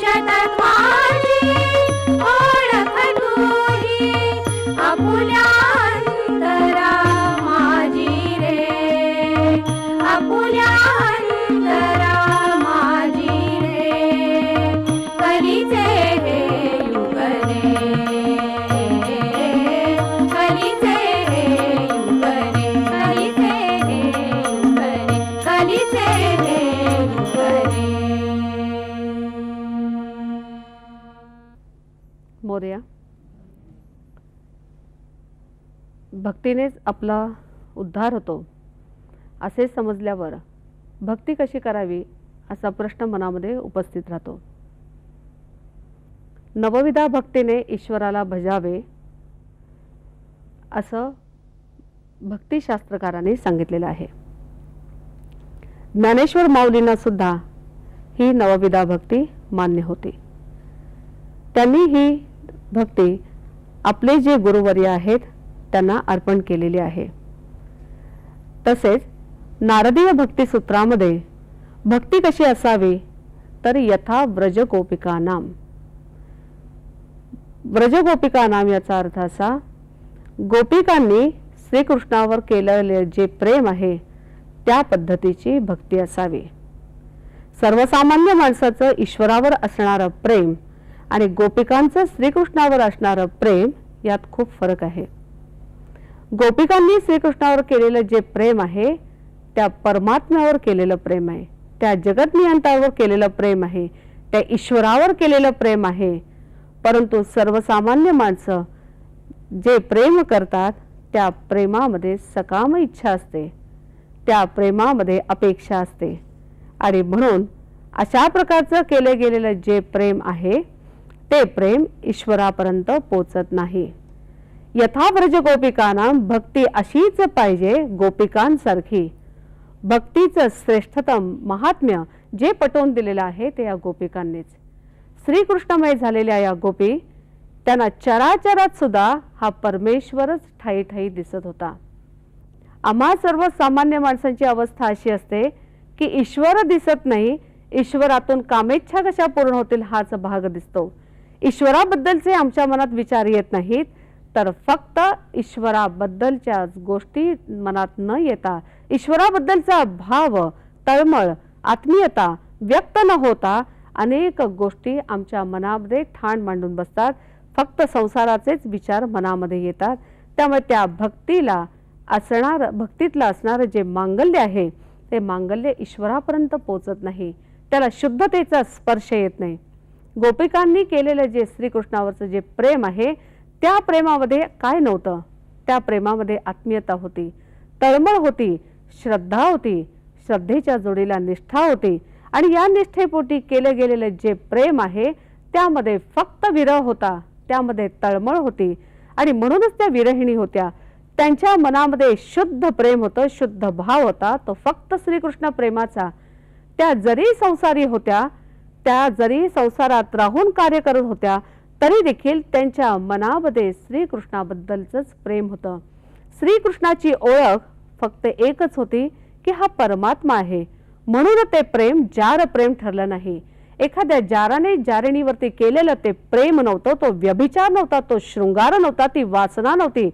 Jack, भक्तीनेच आपला उद्धार होतो असे समजल्यावर भक्ती कशी करावी असा प्रश्न मनामध्ये उपस्थित राहतो. नवविधा भक्तीने ईश्वराला भजावे असं भक्तिशास्त्रकारांनी सांगितलेलं आहे. ज्ञानेश्वर माऊलींना सुद्धा ही नवविधा भक्ती मान्य होती. त्यांनी ही भक्ती आपले जे गुरुवर्य आहेत त्यांना अर्पण केलेली आहे. तसेच नारदीय भक्तिसूत्रामध्ये भक्ती कशी असावी? तर यथा व्रजगोपिका नाम. व्रजगोपिका नाम याचा अर्थ असा गोपिकांनी श्रीकृष्णावर केलेले जे प्रेम आहे त्या पद्धतीची भक्ती असावी. सर्वसामान्य माणसाचं ईश्वरावर असणारं प्रेम आणि गोपिकांचं श्रीकृष्णावर असणारं प्रेम यात खूप फरक आहे. गोपिकांनी श्रीकृष्णावर केलेलं जे प्रेम आहे त्या परमात्म्यावर केलेलं प्रेम आहे त्या जगतनियंतावर केलेलं प्रेम आहे त्या ईश्वरावर केलेलं प्रेम आहे. परंतु सर्वसामान्य माणसं जे प्रेम करतात त्या प्रेमामध्ये सकाम इच्छा असते. त्या प्रेमामध्ये अपेक्षा असते. आणि म्हणून अशा प्रकारचं केलं गेलेलं जे प्रेम आहे ते प्रेम ईश्वरापर्यंत पोचत नाही. यथाव्रज गोपिकांना भक्ती अशीच पाहिजे गोपिकांसारखी. भक्तीचं श्रेष्ठतम महात्म्य जे पटवून दिलेलं आहे ते या गोपिकांनीच. श्रीकृष्णमय झालेल्या या गोपी त्यांना चराचरात सुद्धा हा परमेश्वरच ठाई ठाई दिसत होता. आम्हा सर्व सामान्य माणसांची अवस्था अशी असते की ईश्वर दिसत नाही ईश्वरातून कामेच्छा कशा पूर्ण होतील हाच भाग दिसतो. ईश्वराबद्दलचे आमच्या मनात विचार येत नाहीत तर फक्त ईश्वराबद्दलच्याच गोष्टी मनात न येता ईश्वराबद्दलचा भाव तळमळ आत्मीयता व्यक्त न होता अनेक गोष्टी आमच्या मनामध्ये ठाण मांडून बसतात. फक्त संसाराचेच विचार मनामध्ये येतात. त्यामुळे त्या भक्तीला असणार भक्तीतलं असणारं जे मांगल्य आहे ते मांगल्य ईश्वरापर्यंत पोचत नाही. त्याला शुद्धतेचा स्पर्श येत नाही. गोपिकांनी केलेलं जे श्रीकृष्णावरचं जे प्रेम आहे त्या प्रेमामध्ये काय नव्हतं? त्या प्रेमामध्ये आत्मीयता होती तळमळ होती श्रद्धा होती श्रद्धेच्या जोडीला निष्ठा होती आणि या निष्ठेपोटी केलं गेलेलं जे प्रेम आहे त्यामध्ये फक्त विरह होता त्यामध्ये तळमळ होती आणि म्हणूनच त्या विरहिणी होत्या. त्यांच्या मनामध्ये शुद्ध प्रेम होतं शुद्ध भाव होता तो फक्त श्रीकृष्ण प्रेमाचा. त्या जरी संसारी होत्या त्या जरी संसारात राहून कार्य करत होत्या तरी देखील त्यांच्या मनामध्ये श्रीकृष्णाबद्दलचंच प्रेम होतं. श्रीकृष्णाची ओळख फक्त एकच होती की हा परमात्मा आहे. म्हणून ते प्रेम जार प्रेम ठरलं नाही. एखाद्या जाराने जारिणीवरती केलेलं ते प्रेम नव्हतं तो व्यभिचार नव्हता तो शृंगार नव्हता ती वासना नव्हती.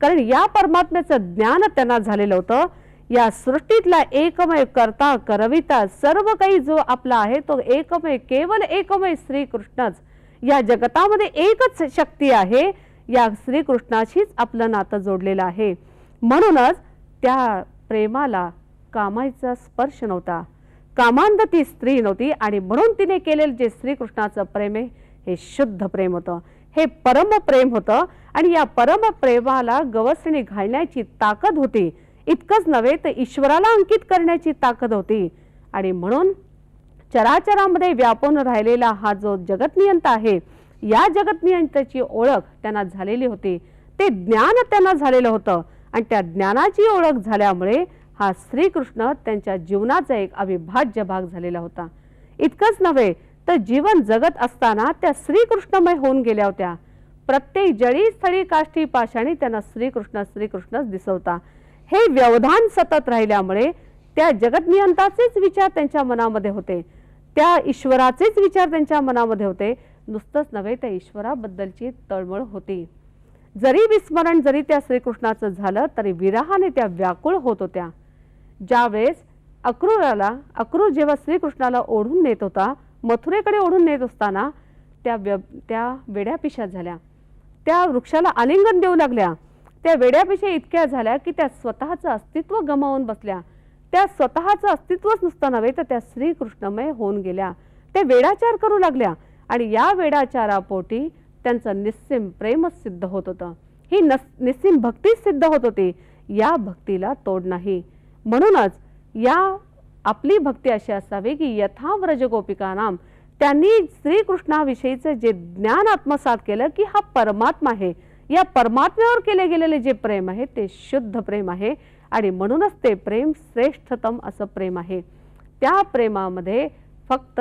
कारण या परमात्म्याचं ज्ञान त्यांना झालेलं होतं. या सृष्टीतला एकमेव करता करविता सर्व काही जो आपला आहे तो एकमेव केवळ एकमेव श्रीकृष्णच. या जगतामध्ये एकच शक्ती आहे या श्रीकृष्णाशीच आपलं नातं जोडलेलं आहे. म्हणूनच त्या प्रेमाला कामाचा स्पर्श नव्हता. कामांध ती स्त्री नव्हती आणि म्हणून तिने केलेलं जे श्रीकृष्णाचं प्रेम आहे हे शुद्ध प्रेम होतं. हे परम प्रेम होतं आणि या परम प्रेमाला गवसणी घालण्याची ताकद होती. इतकंच नव्हे तर ईश्वराला अंकित करण्याची ताकद होती. आणि म्हणून चराचरामध्ये व्यापून राहिलेला हा जो जगतनियंता आहे या जगतनियंताची ओळख त्यांना झालेली होती. ते ज्ञान त्यांना झालेलं होतं आणि त्या ज्ञानाची ओळख झाल्यामुळे हा श्रीकृष्ण त्यांच्या जीवनाचा एक अविभाज्य भाग झालेला होता. इतकंच नव्हे तर जीवन जगत असताना त्या श्रीकृष्णमय होऊन गेल्या होत्या. प्रत्येक जळी स्थळी काष्ठी पाषाणी त्यांना श्रीकृष्ण श्रीकृष्णच दिसवता. हे व्यवधान सतत राहिल्यामुळे त्या जगतनियंताचेच विचार त्यांच्या मनामध्ये होते. त्या ईश्वराचेच विचार त्यांच्या मनामध्ये होते. नुसतंच नव्हे त्या ईश्वराबद्दलची तळमळ होती. जरी विस्मरण जरी त्या श्रीकृष्णाचं झालं तरी विराहाने त्या व्याकुळ होत होत्या. ज्यावेळेस अक्रूराला अक्रूर जेव्हा श्रीकृष्णाला ओढून नेत होता मथुरेकडे ओढून नेत असताना त्या व्य त्या वेड्यापिशा झाल्या. त्या वृक्षाला आलिंगन देऊ लागल्या. त्या वेड्यापिशा इतक्या झाल्या की त्या स्वतःचं अस्तित्व गमावून बसल्या. त्या स्वतःचं अस्तित्वच नुसतं नव्हे तर त्या श्रीकृष्णमय होऊन गेल्या. ते वेडाचार करू लागल्या आणि या वेडाचारापोटी त्यांचं निस्सिम प्रेमच सिद्ध होत होतं. ही नस निस्सिम भक्तीच सिद्ध होत होती. या भक्तीला तोड नाही. म्हणूनच या आपली भक्ती अशी असावी की यथा व्रजगोपिकानाम नाम त्यांनी श्रीकृष्णाविषयीचं जे ज्ञान आत्मसात केलं की हा परमात्मा आहे. या परमात्म्यावर केले गेलेले जे प्रेम आहे ते शुद्ध प्रेम आहे. आणि म्हणूनच ते प्रेम श्रेष्ठतम असं प्रेम आहे. त्या प्रेमामध्ये फक्त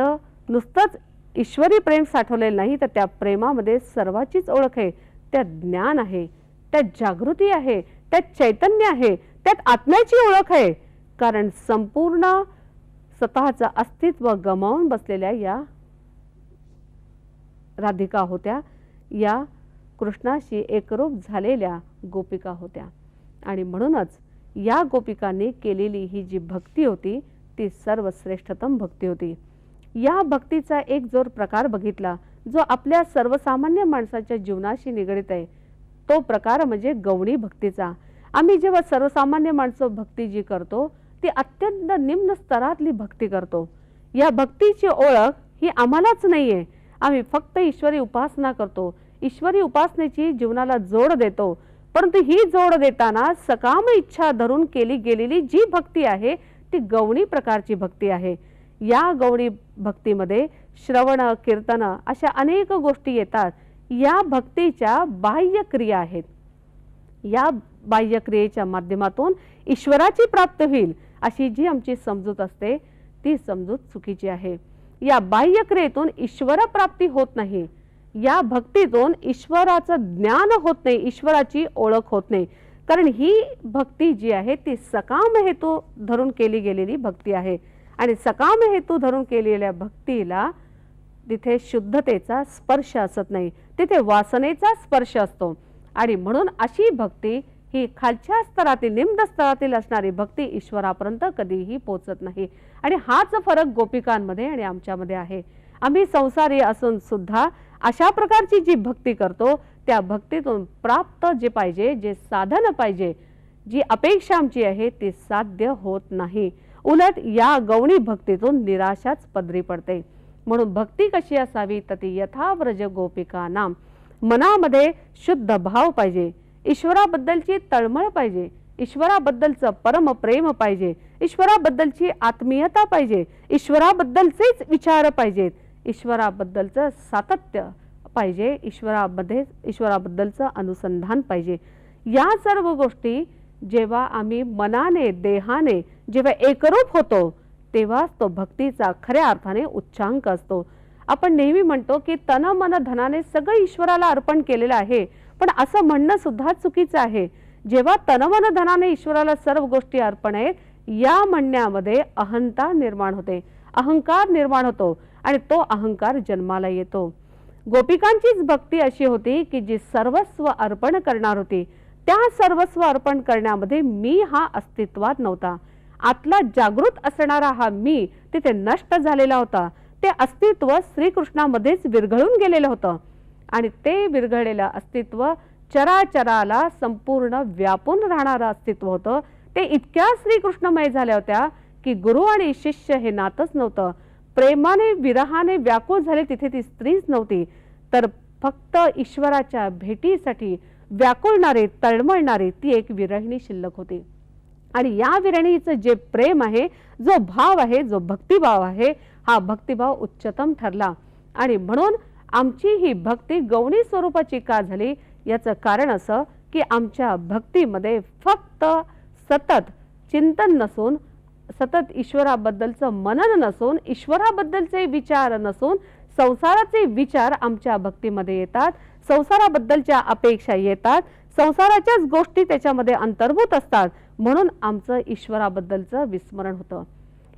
नुसतंच ईश्वरी प्रेम साठवलेलं नाही तर त्या प्रेमामध्ये सर्वाचीच ओळख आहे. त्यात ज्ञान आहे त्यात जागृती आहे त्यात चैतन्य आहे त्यात आत्म्याची ओळख आहे. कारण संपूर्ण स्वतःचं अस्तित्व गमावून बसलेल्या या राधिका होत्या या कृष्णाशी एकरूप झालेल्या गोपिका होत्या. आणि म्हणूनच या गोपिकांनी केलेली ही जी भक्ती होती ती सर्वश्रेष्ठतम भक्ती होती. या भक्तीचा एक जोर प्रकार बघितला जो आपल्या सर्वसामान्य माणसाच्या जीवनाशी निगडीत आहे. तो प्रकार म्हणजे गवणी भक्तीचा. आम्ही जेव्हा सर्वसामान्य माणसं भक्ती जी करतो ती अत्यंत निम्न स्तरातली भक्ती करतो. या भक्तीची ओळख ही आम्हालाच नाही आहे आम्ही फक्त ईश्वरी उपासना करतो. ईश्वरी उपासनेची जीवनाला जोड देतो. परंतु ही जोड देताना सकाम इच्छा धरून केली गेलेली जी भक्ती आहे ती गवणी प्रकारची भक्ती आहे. या गवणी भक्तीमध्ये श्रवण कीर्तन अशा अनेक गोष्टी येतात. या भक्तीच्या बाह्य क्रिया आहेत. या बाह्यक्रियेच्या माध्यमातून ईश्वराची प्राप्त होईल अशी जी आमची समजूत असते ती समजूत चुकीची आहे. या बाह्यक्रियेतून ईश्वर प्राप्ती होत नाही. या भक्तीतून ईश्वराचं ज्ञान होत नाही ईश्वराची ओळख होत नाही. कारण ही भक्ती जी आहे ती सकाम हेतू धरून केली गेलेली भक्ती आहे. आणि सकाम हेतू धरून केलेल्या भक्तीला तिथे शुद्धतेचा स्पर्श असत नाही. तिथे वासनेचा स्पर्श असतो. आणि म्हणून अशी भक्ती ही खालच्या स्तरातील निम्न स्तरातील असणारी भक्ती ईश्वरापर्यंत कधीही पोचत नाही. आणि हाच फरक गोपिकांमध्ये आणि आमच्यामध्ये आहे. आम्ही संसारी असून सुद्धा अशा प्रकारची जी भक्ती करतो त्या भक्तीतून प्राप्त जे पाहिजे जे साधन पाहिजे जी अपेक्षा आमची आहे ती साध्य होत नाही. उलट या गवणी भक्तीतून निराशाच पदरी पडते. म्हणून भक्ती कशी असावी तर ती यथाव्रज गोपिका नाम. मनामध्ये शुद्ध भाव पाहिजे. ईश्वराबद्दलची तळमळ पाहिजे. ईश्वराबद्दलचं परम प्रेम पाहिजे. ईश्वराबद्दलची आत्मीयता पाहिजे. ईश्वराबद्दलचेच विचार पाहिजेत. ईश्वराबद्दलचं सातत्य पाहिजे ईश्वरामध्ये ईश्वराबद्दलचं अनुसंधान पाहिजे. या सर्व गोष्टी जेव्हा आम्ही मनाने देहाने जेव्हा एकरूप होतो तेव्हाच तो भक्तीचा खऱ्या अर्थाने उच्चांक असतो. आपण नेहमी म्हणतो की तन मन धनाने सगळं ईश्वराला अर्पण केलेलं आहे. पण असं म्हणणं सुद्धा चुकीचं आहे. जेव्हा तनमन धनाने ईश्वराला सर्व गोष्टी अर्पण आहेत या म्हणण्यामध्ये अहंता निर्माण होते. अहंकार निर्माण होतो. आणि तो अहंकार जन्माला येतो. गोपिकांचीच भक्ती अशी होती की जी सर्वस्व अर्पण करणार होती. त्या सर्वस्व अर्पण करण्यामध्ये मी हा अस्तित्वात नव्हता. आतला जागृत असणारा हा मी तिथे नष्ट झालेला होता. ते अस्तित्व श्रीकृष्णामध्येच विरघळून गेलेलं होतं. आणि ते विरघळलेलं अस्तित्व चराचराला संपूर्ण व्यापून राहणारं अस्तित्व होतं. ते इतक्या श्रीकृष्णमय झाल्या होत्या की गुरु आणि शिष्य हे नातच नव्हतं. प्रेमाने विरहाने व्याकुळ झाले तिथे ती स्त्रीच नव्हती. तर फक्त ईश्वराच्या भेटीसाठी व्याकुळणारे तळमळणारे ती एक विरहिणी शिल्लक होती. आणि या विरणीचं जे प्रेम आहे जो भाव आहे जो भक्तिभाव आहे हा भक्तिभाव उच्चतम ठरला. आणि म्हणून आमची ही भक्ती गौणी स्वरूपाची का झाली? याचं कारण असं की आमच्या भक्तीमध्ये फक्त सतत चिंतन नसून सतत ईश्वराबद्दलचं मनन नसून ईश्वराबद्दलचे विचार नसून संसाराचे विचार आमच्या भक्तीमध्ये येतात संसाराबद्दलच्या अपेक्षा येतात संसाराच्याच गोष्टी त्याच्यामध्ये अंतर्भूत असतात. म्हणून आमचं ईश्वराबद्दलचं विस्मरण होतं.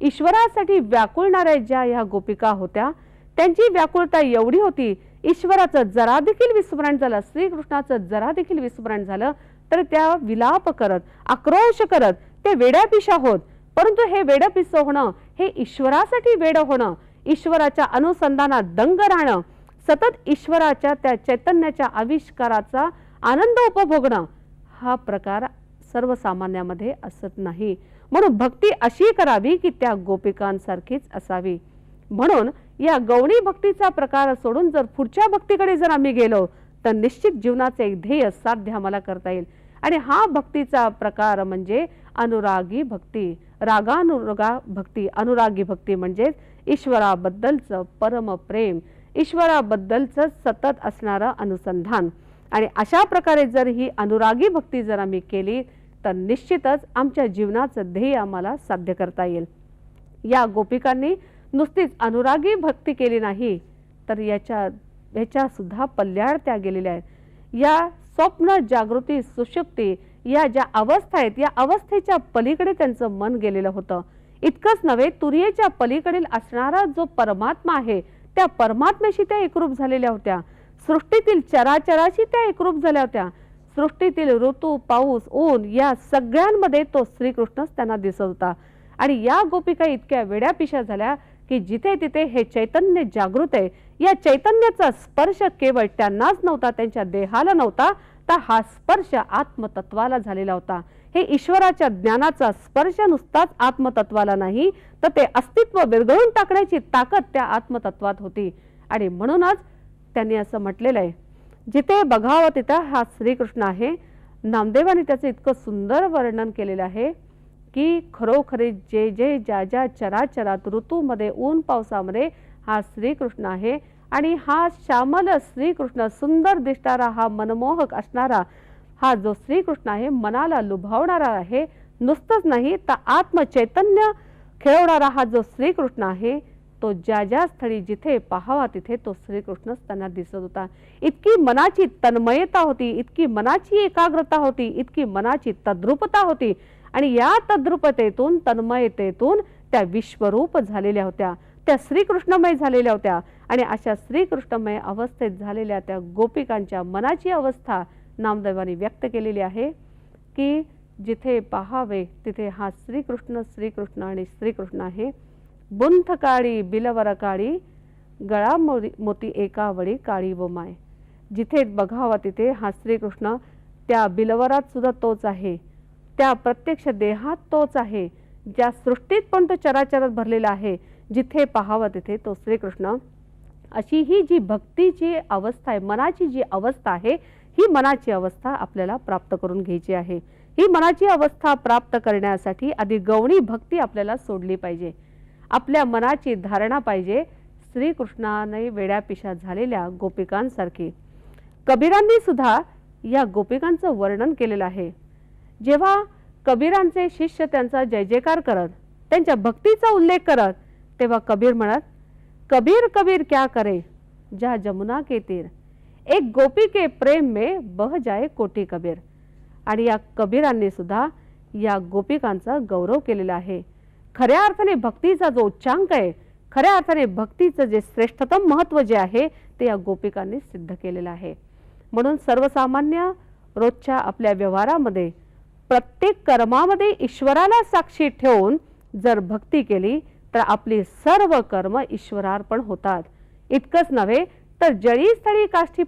ईश्वरासाठी व्याकुळणाऱ्या ज्या ह्या गोपिका होत्या त्यांची व्याकुळता एवढी होती ईश्वराचं जरा देखील विस्मरण झालं श्रीकृष्णाचं जरा देखील विस्मरण झालं तर त्या विलाप करत आक्रोश करत ते वेड्यापिशा होत परंतु हे वेडपिस होणं हे ईश्वरासाठी वेड होणं ईश्वराच्या अनुसंधानात दंग राहणं सतत ईश्वराच्या त्या चैतन्याच्या आविष्काराचा आनंद उपभोगणं हा प्रकार सर्वसामान्यामध्ये असत नाही. म्हणून भक्ती अशी करावी की त्या गोपिकांसारखीच असावी. म्हणून या गौणी भक्तीचा प्रकार सोडून जर पुढच्या भक्तीकडे जर आम्ही गेलो तर निश्चित जीवनाचे एक ध्येय साध्य आम्हाला करता येईल. आणि हा भक्तीचा प्रकार म्हणजे अनुरागी भक्ती. रागानुरागा भक्ती अनुरागी भक्ती म्हणजेच ईश्वराबद्दलचं परम प्रेम. ईश्वराबद्दलचं सतत असणारं अनुसंधान. आणि अशा प्रकारे जर ही अनुरागी भक्ती जर आम्ही केली तर निश्चितच आमच्या जीवनाचं ध्येय आम्हाला साध्य करता येईल. या गोपिकांनी नुसतीच अनुरागी भक्ती केली नाही तर याच्या ह्याच्यासुद्धा पल्ल्याड त्या गेलेल्या आहेत. या स्वप्न जागृती सुशक्ती या ज्या अवस्था आहेत या अवस्थेच्या पलीकडे त्यांचं मन गेलेलं होतं. इतकंच नव्हे तुर्येच्या पलीकडील असणारा जो परमात्मा आहे त्या परमात्म्याशी त्या एकरूप झालेल्या होत्या. सृष्टीतील चराचराशी त्या एकरूप झाल्या होत्या. सृष्टीतील ऋतू पाऊस ऊन या सगळ्यांमध्ये तो श्रीकृष्णच त्यांना दिसत होता. आणि या गोपिका इतक्या वेड्यापिशा झाल्या की जिथे तिथे हे चैतन्य जागृत आहे. या चैतन्याचा स्पर्श केवळ त्यांनाच नव्हता त्यांच्या देहाला नव्हता तर हा स्पर्श आत्मतत्वाला झालेला होता. हे ईश्वराच्या ज्ञानाचा स्पर्श नुसताच आत्मतत्वाला नाही तर ते अस्तित्व विरघळून टाकण्याची ताकद त्या आत्मतत्वात होती. आणि म्हणूनच त्यांनी असं म्हटलेलं आहे जिथे बघावं तिथं हा श्रीकृष्ण आहे. नामदेवाने त्याचं इतकं सुंदर वर्णन केलेलं आहे. की खरोखरी जे जे ज्या ज्या चराचरात ऋतूमध्ये ऊन पावसामध्ये हा श्रीकृष्ण आहे आणि हा श्यामल श्रीकृष्ण सुंदर दिसणारा हा मनमोहक असणारा हा जो श्रीकृष्ण आहे मनाला लुभावणारा आहे नुसतंच नाही तर आत्मचैतन्य खेळवणारा हा जो श्रीकृष्ण आहे तो ज्या ज्या स्थळी जिथे पाहावा तिथे तो श्रीकृष्णच त्यांना दिसत होता. इतकी मनाची तन्मयता होती इतकी मनाची एकाग्रता होती इतकी मनाची तद्रुपता होती. आणि या तद्रुपतेतून तन्मयतेतून त्या विश्वरूप झालेल्या होत्या. त्या श्रीकृष्णमय झालेल्या होत्या. आणि अशा श्रीकृष्णमय अवस्थेत झालेल्या त्या गोपिकांच्या मनाची अवस्था नामदेवानी व्यक्त केलेली आहे की जिथे पाहावे तिथे हा श्रीकृष्ण श्रीकृष्ण आणि श्रीकृष्ण आहे. बुंथ काळी बिलवर काळी गळा मोती एका वळी काळी व माय. जिथे बघावा तिथे हा श्रीकृष्ण त्या बिलवरात सुद्धा तोच आहे. त्या प्रत्यक्ष देहात तोच आहे ज्या सृष्टीत पण तो चराचरात भरलेला आहे जिथे पाहावं तिथे तो श्रीकृष्ण. अशी ही जी भक्तीची अवस्था आहे मनाची जी अवस्था आहे ही मनाची अवस्था आपल्याला प्राप्त करून घ्यायची आहे. ही मनाची अवस्था प्राप्त करण्यासाठी आधी गवणी भक्ती आपल्याला सोडली पाहिजे. आपल्या मनाची धारणा पाहिजे. श्रीकृष्णाने वेड्यापिशा झालेल्या गोपिकांसारखी. कबीरांनी सुद्धा या गोपिकांचं वर्णन केलेलं आहे. जेव्हा कबीरांचे शिष्य त्यांचा जय जयकार करत त्यांच्या भक्तीचा उल्लेख करत तेव्हा कबीर म्हणत कबीर कबीर क्या करे? ज्या जमुना के तीर. एक गोपी के प्रेम में बह जाए कोटी कबीर. आणि या कबीरांनी सुद्धा या गोपिकांचा गौरव केलेला आहे. खऱ्या अर्थाने भक्तीचा जो उच्चांक आहे खऱ्या अर्थाने भक्तीचं जे श्रेष्ठतम महत्त्व जे आहे ते या गोपिकांनी सिद्ध केलेलं आहे. म्हणून सर्वसामान्य रोजच्या आपल्या व्यवहारामध्ये प्रत्येक कर्मामध्ये ईश्वराला साक्षी ठेवून जर भक्ती केली तर आपली सर्व कर्म ईश्वरार्पण होतात. इतकंच नव्हे तर जळी स्थळी काष्ठी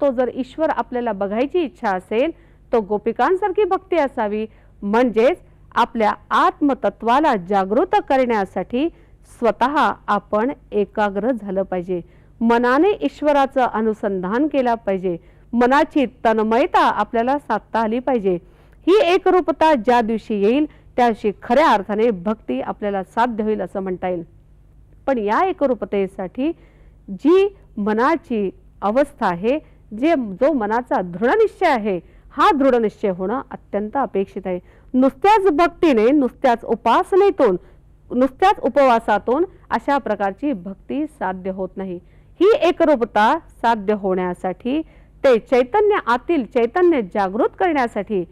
तो जर ईश्वर आपल्याला बघायची इच्छा असेल तो गोपिकांसारखी भक्ती असावी. म्हणजेच आपल्या आत्मतत्वाला जागृत करण्यासाठी स्वतः आपण एकाग्र झालं पाहिजे. मनाने ईश्वराचं अनुसंधान केलं पाहिजे. मनाची तन्मयता आपल्याला साधता आली पाहिजे. ही एकरूपता ज्या दिवशी येईल त्या दिवशी खऱ्या अर्थाने भक्ती आपल्याला साध्य होईल असं म्हणता येईल. पण या एकरूपतेसाठी जी मनाची अवस्था आहे जे जो मनाचा दृढनिश्चय आहे हा दृढनिश्चय होणं अत्यंत अपेक्षित आहे. नुसत्याच भक्तीने नुसत्याच उपासनेतून नुसत्याच उपवासातून अशा प्रकारची भक्ती साध्य होत नाही. ही एकरूपता साध्य होण्यासाठी ते चैतन्य आतील चैतन्य जागृत करण्यासाठी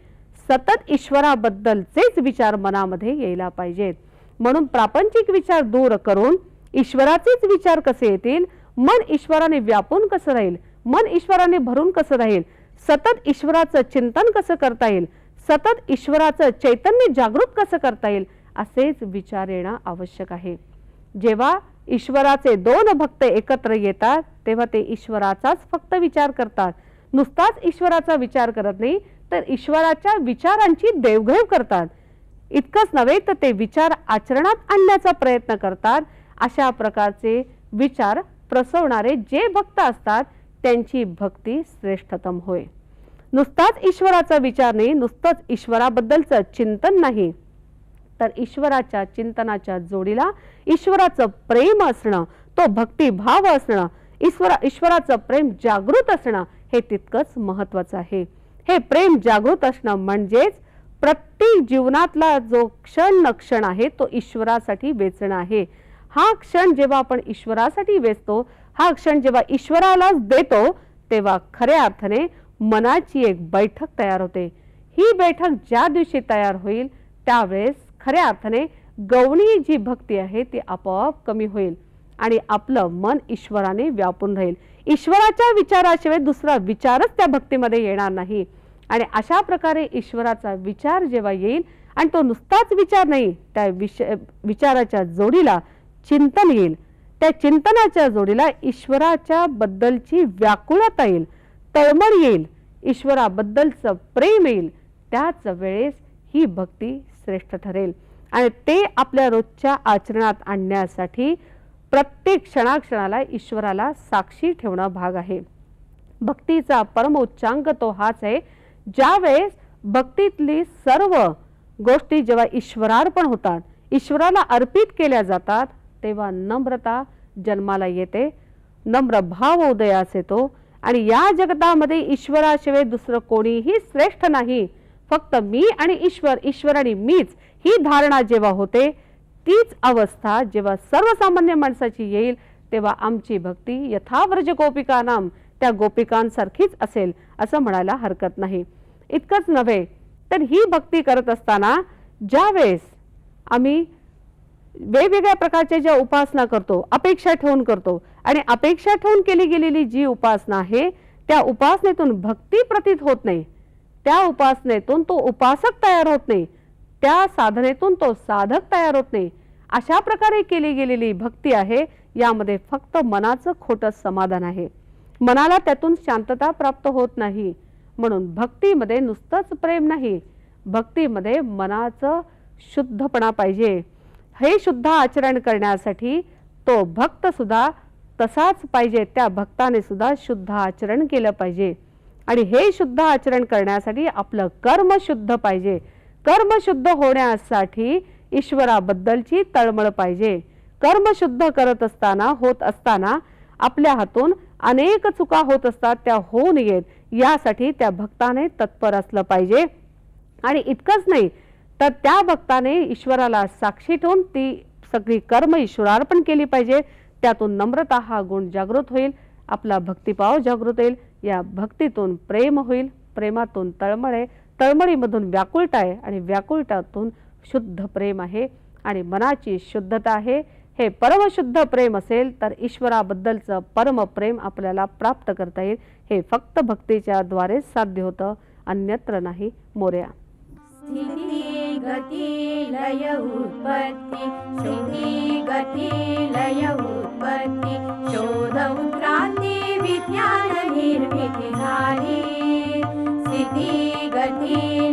सतत ईश्वराबद्दलचेच विचार मनामध्ये यायला पाहिजेत. म्हणून प्रापंचिक विचार दूर करून ईश्वराचेच विचार कसे येतील? मन ईश्वराने व्यापून कसं राहील? मन ईश्वराने भरून कसं राहील? सतत ईश्वराचं चिंतन कसं करता येईल? सतत ईश्वराचं चैतन्य जागृत कसं करता येईल? असेच विचार येणं आवश्यक आहे. जेव्हा ईश्वराचे दोन भक्त एकत्र येतात तेव्हा ते ईश्वराचाच फक्त विचार करतात. नुसताच ईश्वराचा विचार करत नाही तर ईश्वराच्या विचारांची देवघेव करतात. इतकंच नव्हे तर ते विचार आचरणात आणण्याचा प्रयत्न करतात. अशा प्रकारचे विचार प्रसवणारे जे भक्त असतात त्यांची भक्ती श्रेष्ठतम होय. नुसताच ईश्वराचा विचार नाही नुसतंच ईश्वराबद्दलचं चिंतन नाही. तर ईश्वराच्या चिंतनाच्या जोडीला ईश्वराचं प्रेम असणं तो भक्तिभाव असणं ईश्वरा ईश्वराचं प्रेम जागृत असणं हे तितकंच महत्वाचं आहे. हे प्रेम जागृत असणं म्हणजेच प्रत्येक जीवनातला जो क्षण न क्षण आहे तो ईश्वरासाठी वेचणं आहे. हा क्षण जेव्हा आपण ईश्वरासाठी वेचतो हा क्षण जेव्हा ईश्वरालाच देतो तेव्हा खऱ्या अर्थाने मनाची एक बैठक तयार होते. ही बैठक ज्या दिवशी तयार होईल त्यावेळेस खऱ्या अर्थाने गवणी जी भक्ती आहे ती आपोआप कमी होईल आणि आपलं मन ईश्वराने व्यापून राहील. ईश्वराच्या विचाराशिवाय दुसरा विचारच त्या भक्तीमध्ये येणार नाही. आणि अशा प्रकारे ईश्वराचा विचार जेव्हा येईल आणि तो नुसताच विचार नाही त्या विष विचाराच्या जोडीला चिंतन येईल. त्या चिंतनाच्या जोडीला ईश्वराच्या बद्दलची व्याकुळता येईल तळमळ येईल ईश्वराबद्दलचं प्रेम येईल त्याच वेळेस ही भक्ती श्रेष्ठ ठरेल. आणि ते आपल्या रोजच्या आचरणात आणण्यासाठी प्रत्येक क्षणाक्षणाला ईश्वराला साक्षी ठेवणं भाग आहे. भक्तीचा परमोच्चांक तो हाच आहे ज्यावेळेस भक्तीतली सर्व गोष्टी जेव्हा ईश्वरार्पण होतात ईश्वराला अर्पित केल्या जातात तेव्हा नम्रता जन्माला येते नम्र भाव उदयास येतो आणि या जगतामध्ये ईश्वराशिवाय दुसरं कोणीही श्रेष्ठ नाही. फक्त मी आणि ईश्वर ईश्वर आणि मीच ही धारणा जेव्हा होते तीच अवस्था जेव्हा सर्वसामान्य माणसाची येईल तेव्हा आमची भक्ती यथाव्रज गोपिकानाम त्या गोपिकांसारखीच असेल असं म्हणायला हरकत नाही. इतकंच नव्हे तर ही भक्ती करत असताना ज्या वेळेस आम्ही वेगवेगळ्या प्रकारच्या ज्या उपासना करतो अपेक्षा ठेवून करतो आणि अपेक्षा ठेवून केली गेलेली जी उपासना आहे त्या उपासनेतून भक्ती प्रतीत होत नाही. त्या उपासनेतून तो उपासक तयार होत नाही. त्या साधनेतून तो साधक तयार होत नाही. अशा प्रकारे केली गेलेली भक्ती आहे यामध्ये फक्त मनाचं खोटं समाधान आहे. मनाला त्यातून शांतता प्राप्त होत नाही. म्हणून भक्तीमध्ये नुसतंच प्रेम नाही भक्तीमध्ये मनाचं शुद्धपणा पाहिजे. हे शुद्ध आचरण करण्यासाठी तो भक्त सुद्धा तसाच पाहिजे त्या भक्ताने सुद्धा शुद्ध आचरण केलं पाहिजे. आणि हे शुद्ध आचरण करण्यासाठी आपलं कर्म शुद्ध पाहिजे. कर्मशुद्ध होण्यासाठी ईश्वराबद्दलची तळमळ पाहिजे. कर्म शुद्ध करत असताना होत असताना आपल्या हातून अनेक चुका होत असतात त्या होऊ नयेत यासाठी त्या भक्ताने तत्पर असलं पाहिजे. आणि इतकंच नाही तर त्या भक्ताने ईश्वराला साक्षी ठेवून ती सगळी कर्म ईश्वरार्पण केली पाहिजे. त्यातून नम्रता हा गुण जागृत होईल आपला भक्तिभाव जागृत होईल या भक्तीतून प्रेम होईल प्रेमातून तळमळे तळमळीमधून व्याकुळता आहे आणि व्याकुळतातून शुद्ध प्रेम आहे आणि मनाची शुद्धता आहे. हे परमशुद्ध प्रेम असेल तर ईश्वराबद्दलचं परमप्रेम आपल्याला प्राप्त करता येईल. हे फक्त भक्तीच्या द्वारे साध्य होतं अन्यत्र नाही मोर्या. गती लय उत्पत्ती. स्थिति लय उत्पत्ती. शोध उत्क्रांती विज्ञान निर्मिती झाली. स्थिति गति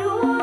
Maru.